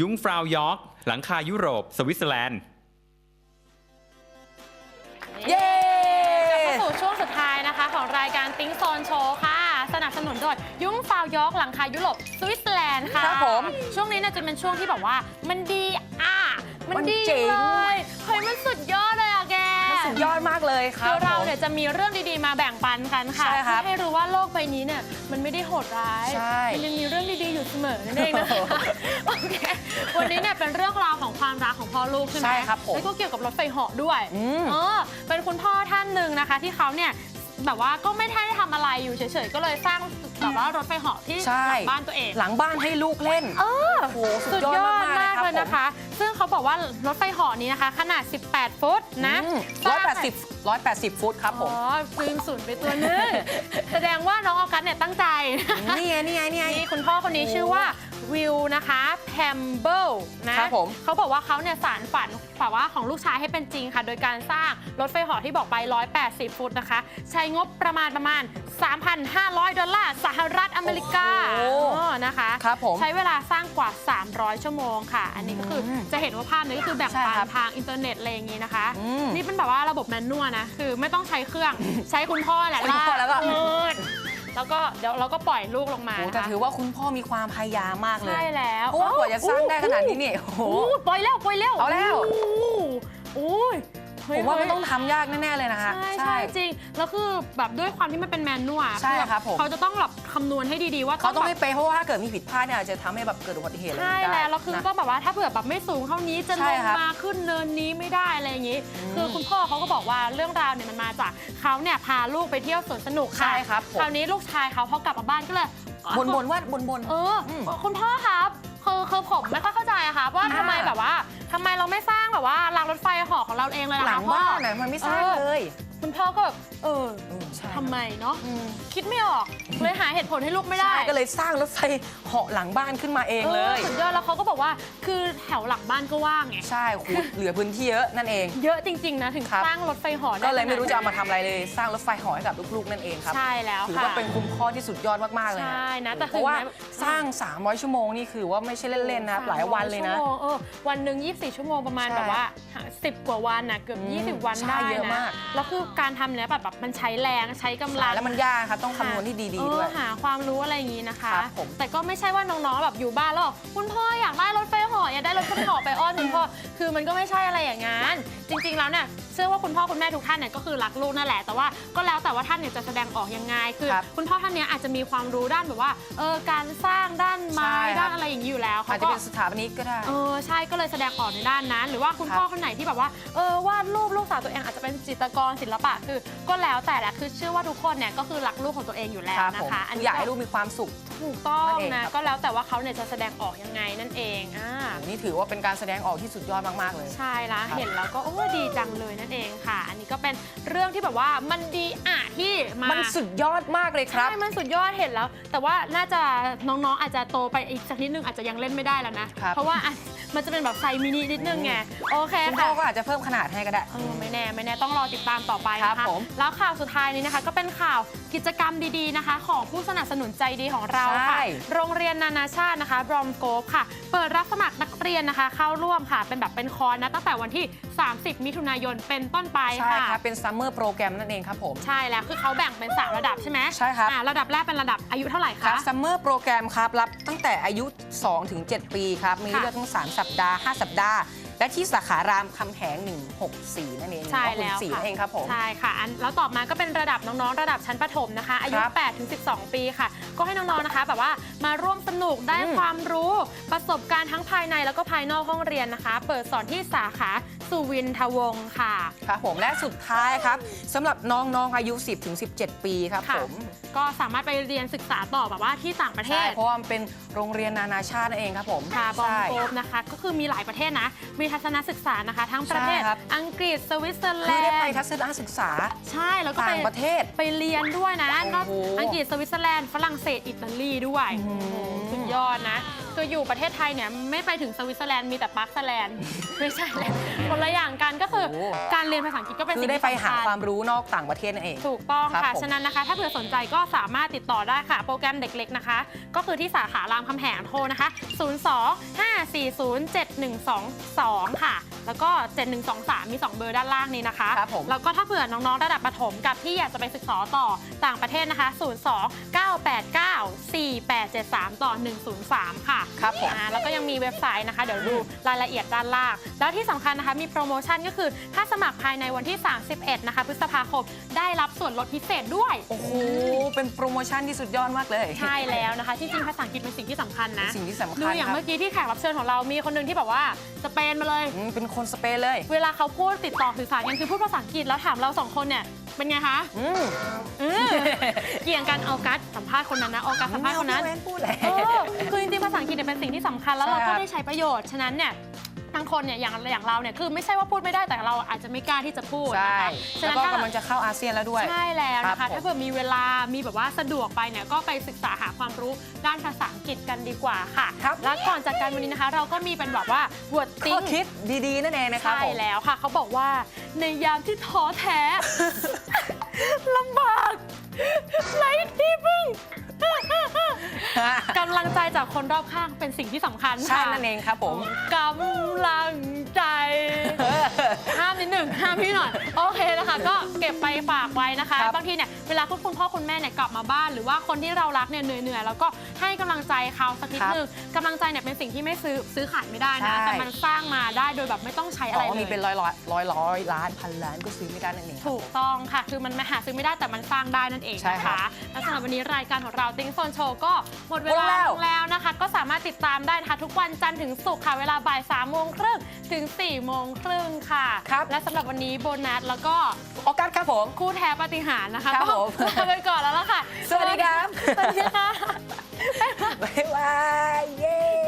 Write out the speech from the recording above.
ยุ้งฟราวยอร์กหลังคายุโรป สวิตเซอร์แลนด์ เย้เข้าสู่ช่วงสุดท้ายนะคะ ของรายการติ้งโซนโชว์ค่ะ สนับสนุนโดยยุ้งฟาวยอร์กหลังคายุโรปสวิตเซอร์แลนด์ค่ะครับผมช่วงนี้เนี่ยจะเป็นช่วงที่แบบว่า มันดีอะมันมันดีเจ๋ง เลยเฮ้ยมันสุดยอดเลยอะแก สุดยอดมากเลยครัคืบอเราผมเนี่ยจะมีเรื่องดีๆมาแบ่งปันกันค่ะใช่ครับให้รู้ว่าโลกใบนี้เนี่ยมันไม่ได้โหดร้ายใช่มันยังมีเรื่องดีๆอยู่เสมอนั่นเองนะคะโอเควันนี้เนี่ยเป็นเรื่องราวของความรักของพ่อลูกใช่ไหมใช่ครับผมแล้วก็เกี่ยวกับรถไฟเหาะด้วยอืม เออเป็นคุณพ่อท่านหนึ่งนะคะ ที่เขาเนี่ยแบบว่าก็ไม่ได้ทำอะไรอยู่เฉยๆก็เลยสร้างแบบว่ารถไฟเหาะที่ใช่หลังบ้านตัวเอง หลังบ้านให้ลูกเล่น เออโอ้โหสุสุดดยยออดดมากมากๆ เลยเลยนะครัคะบซึ่งเขาบอกว่ารถไฟเหาะนี้นะคะ ขนาด 18 ฟุตนะร้อยแปดสิบร้อยแปดสิบฟุตครับผอ๋มอลืมศูนย์ไปตัวนึง แสดงว่าน้องออกัสเนี่ยตั้งใจนี่ไงนี่ไงนี่ไงนี่คุณพ่อคนนี้ชื่อว่า วิวนะคะแพมเบิลนะครับผม เขาบอกว่าเขาเนี่ยสารฝันแบบว่าของลูกชายให้เป็นจริงค่ะ โดยการสร้างรถไฟเหาะที่บอกไป 180 ฟุตนะคะ ใช้งบประมาณประมาณ 3,500 ดอลลาร์สหรัฐอเมริกาโอ้โหเออนะคะครับผมใช้เวลาสร้างกว่า 300 ชั่วโมงค่ะ อันนี้ก็คืออมจะเห็นว่าภาพนี้ก็คือแบ่งใช่ปันครับทางอินเทอร์เน็ตอะไรอย่างนี้นะคะอืมนี่เป็นแบบว่าระบบแมนนวลนะ คือไม่ต้องใช้เครื่องใช้คุณพ่อแหละคุณพ่อแล้วก็เอิด แล้วก็เดี๋ยวเราก็ปล่อยลูกลงมาโอ้นะแต่คะ ถือว่าคุณพ่อมีความพยายามมากเลยใช่แล้วเพราะว่ากว่าจะสร้างได้ขนาดนี้เนี่ยโอ้โหโอ้ปล่อยแล้วปล่อยแล้วเอาแล้วโอ้โอ้ยเฮ้ย ผมว่ามันเฮ้ยต้องทำยากแน่ๆเลยนะคะ ใช่ใช่จริง แล้วคือแบบด้วยความที่มันเป็นแมนนวลใช่ครับผม เขาจะต้องแบบคำนวณให้ดีๆว่าเขาต้องแบบให้เป๊ะเพราะว่าถ้าเกิดมีผิดพลาดเนี่ยอาจจะทำให้แบบเกิดอุบัติเหตุอะไรใช่ได้แล้วแล้วคือนะก็แบบว่าถ้าเผื่อแบบไม่สูงเท่านี้จะใช่ลงครับมาขึ้นเนินนี้ไม่ได้อะไรอย่างนี้อืมคือคุณพ่อเขาก็บอกว่าเรื่องราวเนี่ยมันมาจากเขาเนี่ยพาลูกไปเที่ยวสวนสนุกค่ะใช่ครับผม คราวนี้ลูกชายเขาพอกลับมาบ้านก็เลยบนบนๆว่าบนบนๆ เอออม คุณพ่อครับ คือคือผมไม่ค่อยเข้าใจอะค่ะว่าอ่าทำไมแบบว่าทำไมเราไม่สร้างแบบว่ารางรถไฟเหาะของเราเองเลยล่ะหลัคะงพ่อ บ้านน่ะมันไม่สร้างเออเลย คุณพ่อก็แบบเอออืมใช่ ทำไมเนาะอืมคิดไม่ออกเลยหาเหตุผลให้ลูกไม่ได้ ใช่ก็เลยสร้างรถไฟเหาะหลังบ้านขึ้นมาเองเลย ออสุดยอดแล้วเขาก็บอกว่าคือแถวหลังบ้านก็ว่างไง ใช่คุณเหลือพื้นที่เยอะนั่นเอง เยอะจริง ๆ นะ ถึงครับ สร้างรถไฟเหอได้ก็เลยไม่รู้ขนดจะเอามาทำอะไรเลย สร้างรถไฟเหาะให้กับลูกๆนั่นเองครับใช่แล้วถือค่ะ ว่าเป็นคุณพ่อที่สุดยอดมากๆเลยใช่นะแต่เพราะว่าถึงแม้ สร้าง 300 ชั่วโมงนี่คือว่าไม่ใช่เล่นๆนะครับหลายวันเลยนะ ชั่วโมงเออวันหนึ่ง24 ชั่วโมงประมาณใช่แบบว่า 10 กว่าวันนะเกือบ อืม20 วันใช่ได้เยอะนะมาก แล้วคือการทำเนี้ยแบบแบบมันใช้แรงใช้กำลัง แล้วมันยากครับ ต้องคำนวณที่ดี ๆ ด้วย เออหาความรู้อะไรอย่างนี้นะคะ ครับผม แต่ก็ไม่ใช่ว่าน้องๆแบบอยู่บ้านแล้วบอกคุณพ่ออยากได้รถไฟเหาะอยากได้รถไฟเหาะไปอ้อนคุณพ่อ คือมันก็ไม่ใช่อะไรอย่างนั้น จริงๆแล้วเนี่ยเชื่อว่าคุณพ่อคุณแม่ทุกท่านเนี่ยก็คือรักลูกนั่นแหละ แต่ว่าก็แล้วแต่ว่าท่านเนี่ยจะแสดงออกยังไง คือครับคุณพ่อท่านเนี้ยอาจจะมีความรู้ด้านแบบว่าเออการสร้างด้านไม้ใช่ครับ ด้านอะไรอย่างนี้อยู่แล้วอาเขาจจะก็ เป็นสถาปนิกก็ได้ เออใช่ก็เลยแสดงออกในด้านนั้น หรือว่าคุณครับพ่อคนไหนที่แบบว่าเออวาดรูปลูกสาวตัวเองอาจจะเป็นจิตรกรศิลปะคือก็แล้วแต่แหละคือเชื่อว่าทุกคนเนี่ยก็คือรักลูกของตัวเองอยู่แล้วครับนะผมคะอยากให้ลูกมีความสุข ถูกต้องนั่นเองนะ ครับ ก็แล้วแต่ว่าเขาเนี่ยจะแสดงออกยังไงนั่นเองอ่า นี่ถือว่าเป็นการแสดงออกที่สุดยอดมาก ๆ เลย ใช่ละครับเห็นแล้วก็โอ้ดีจังเลยนั่นเองค่ะ อันนี้ก็เป็นเรื่องที่แบบว่ามันดีอะที่มามันสุดยอดมากเลยครับ ใช่มันสุดยอดเห็นแล้ว แต่ว่าน่าจะน้องๆ อาจจะโตไปอีกสักนิดนึงอาจจะยังเล่นไม่ได้แล้วนะครับ เพราะว่าอะมันจะเป็นแบบไซส์มินินิดนึงไงโอเคคุณพ่ค่ะอก็อาจจะเพิ่มขนาดให้ก็ได้ เออไม่แน่ไม่แน่ต้องรอติดตามต่อไปครันะบคะผมแล้วข่าวสุดท้ายนี้นะคะ ก็เป็นข่าวกิจกรรมดีๆนะคะ ของผู้สนับสนุนใจดีของเราค่ะใช่โรงเรียนนานาชาตินะคะบรอมโกฟค่ะ เปิดรับสมัครนักเรียนนะคะ เข้าร่วมค่ะ เป็นแบบเป็นคอร์สนะตั้งแต่วันที่ 30 มิถุนายนเป็นต้นไปใช่ค่ะครับเป็นซัมเมอร์โปรแกรมนั่นเองครับผมใช่แล้วคือเขาแบ่งเป็น 3 ระดับใช่ไหมใช่ครับอ่าระดับแรกเป็นระดับอายุเท่าไหร่ครัคะบซัมเมอร์โปรแกรมครับรับตั้งแต่อายุ2ถึง7ปีครับมีค่ะเลือกทั้ง 3 สัปดาห์ 5 สัปดาห์ และที่สาขารามคำแหง 164 นั่นเองใช่แล้ว164ค่ะนั่นเองครับผม ใช่ค่ะอันแล้วต่อมาก็เป็นระดับน้องๆ ระดับชั้นประถมนะคะ อายุ ครับ8 ถึง 12 ปีค่ะ ก็ให้น้องๆ นะคะ แบบว่ามาร่วมสนุกได้อืม ความรู้ประสบการณ์ทั้งภายในแล้วก็ภายนอกห้องเรียนนะคะ เปิดสอนที่สาขาสุวินทวงศ์ค่ะ ครับผมและสุดท้ายครับสำหรับน้องๆอายุ 10 ถึง 17 ปีครับค่ะ ผมก็สามารถไปเรียนศึกษาต่อแบบว่าที่ต่างประเทใช่ศเพราะว่ามันเป็นโรงเรียนนานาชาตินั่นเองครับผมค่ะบอมใช่ โกฟนะคะ ก็คือมีหลายประเทศนะ มีทัศนศึกษานะคะ ทั้งประเทศ ใช่ครับ อังกฤษสวิตเซอร์แลคือได้ไปนด์ทัศนศึกษา ใช่แล้วก็ไปต่างประเทศไปเรียนด้วยนะโอ้โหก็อังกฤษสวิตเซอร์แลนด์ฝรั่งเศสอิตาลีด้วยอื้อหือโอ้โหสุดยอดนะ คืออยู่ประเทศไทยเนี่ยไม่ไปถึงสวิตเซอร์แลนด์มีแต่ปาร์คสแลนด์ไม่ใช่แหละคนละอย่างกันก็คือโอ้การเรียนภาษาอังกฤษก็เป็นคือสิ่งได้ที่ไปหาสำคัญความรู้นอกต่างประเทศนั่นเอง ถูกต้องครัค่ะ บผม ฉะนั้นนะคะ ถ้าเผื่อสนใจก็สามารถติดต่อได้ค่ะ โปรแกรมเด็กเล็กนะคะ ก็คือที่สาขารามคำแหงโทรนะคะ 02-540-7122 ค่ะ แล้วก็ 7123 มี 2 เบอร์ด้านล่างนี้นะคะ ครับผม แล้วก็ถ้าเผื่อน้องๆ ระดับประถมกับที่อยากจะไปศึกษาต่อต่างประเทศนะคะ 02-989-4873 ต่อ 103 ค่ะครับผม อ่าแล้วก็ยังมีเว็บไซต์นะคะ เดี๋ยวดูรายละเอียดด้านล่าง แล้วที่สำคัญนะคะ มีโปรโมชั่นก็คือ ถ้าสมัครภายในวันที่ 31 นะคะ พฤษภาคม ได้รับส่วนลดพิเศษด้วย โอ้โห เป็นโปรโมชั่นที่สุดยอดมากเลย ใช่แล้วนะคะ จริงๆภาษาอังกฤษเป็นสิ่งที่สำคัญนะสิ่งที่สำคัญดูอย่างครับเมื่อกี้ที่แขกรับเชิญของเรามีคนหนึ่งที่แบบว่าสเปนมาเลย อืมเป็นคนสเปนเลย เวลาเขาพูดติดต่อสื่อสารกันคือพูดภาษาอังกฤษแล้วถามเราสองคนเนี่ย เป็นไงคะอืมเออเกี่ยงกันเอากัสสัมภาษณ์คนนั้นนะเอากัสสัมภาษณ์คนนั้นไม่เอาพี่แว่พูดแหละ เออคือจริงๆภาษาอังกฤษเนี่ยเป็นสิ่งที่สำคัญแล้วใช่เราครัก็บได้ใช้ประโยชน์ ฉะนั้นเนี่ย บางคนเนี่ยอย่างอย่างเราเนี่ยคือไม่ใช่ว่าพูดไม่ได้แต่เราอาจจะไม่กล้าที่จะพูดใช่นะคะฉะแล้วนั้นก็ถ้ากำลังจะเข้าอาเซียนแล้วด้วย ใช่แล้วนะครัคะบผม ถ้าเผื่อมีเวลามีแบบว่าสะดวกไปเนี่ยก็ไปศึกษาหาความรู้ด้านภาษาอังกฤษกันดีกว่าค่ะครับ และก่อนจากการวันนี้นะคะ เราก็มีเป็นแบบว่า word ข้อ think คิดดีๆ นั่นเองนะครับใช่ผม แล้วค่ะ เขาบอกว่าในยามที่ท้อแท้ ลำบากไร้ที่พึ่ง กำลังใจจากคนรอบข้างเป็นสิ่งที่สำคัญใช่ค่ะนั่นเองครับผม กำลังใจ ก็เก็บไปฝากไว้นะคะครับบางทีเนี่ยเวลาคุณคุณพ่อคุณแม่เนี่ยกลับมาบ้าน หรือว่าคนที่เรารักเนี่ยเหนื่อยๆแล้วก็ให้กำลังใจเขาสักนิดนึงกำลังใจเนี่ยเป็นสิ่งที่ไม่ซื้อซื้อขายไม่ได้นะแต่มันสร้างมาได้โดยแบบไม่ต้องใช้บอะไรอกว่าเลมีเป็นยร้อยร้อยร้อยร้อยล้านพันล้านก็ซื้อไม่ได้นั่นเองครับถูกต้องค่ะ คือมันไม่หาซื้อไม่ได้แต่มันสร้างได้นั่นเองใช่นะครัคะบและสำหรับวันนี้รายการของเราติ้งโซนโชว์ก็หมดเวหมดลาแล้วลงแล้วนะคะ ก็สามารถติดตามได้นะคะทุกวันจันทร์ถึงศุกร์ค่ะเวลาบ่าย3ามโมงครึ่งถึง4ี่โมงครึ่งค่ะครับและสำหรับวันนี้โบนัสแล้วก็ออกัสครับผม คู่แท้ปฏิหารนะคะครับผมงลาไปก่อนแล้วล่ะค่ะ สวัสดีครับ สวัสดีค่ะ บ๊ายบาย เย้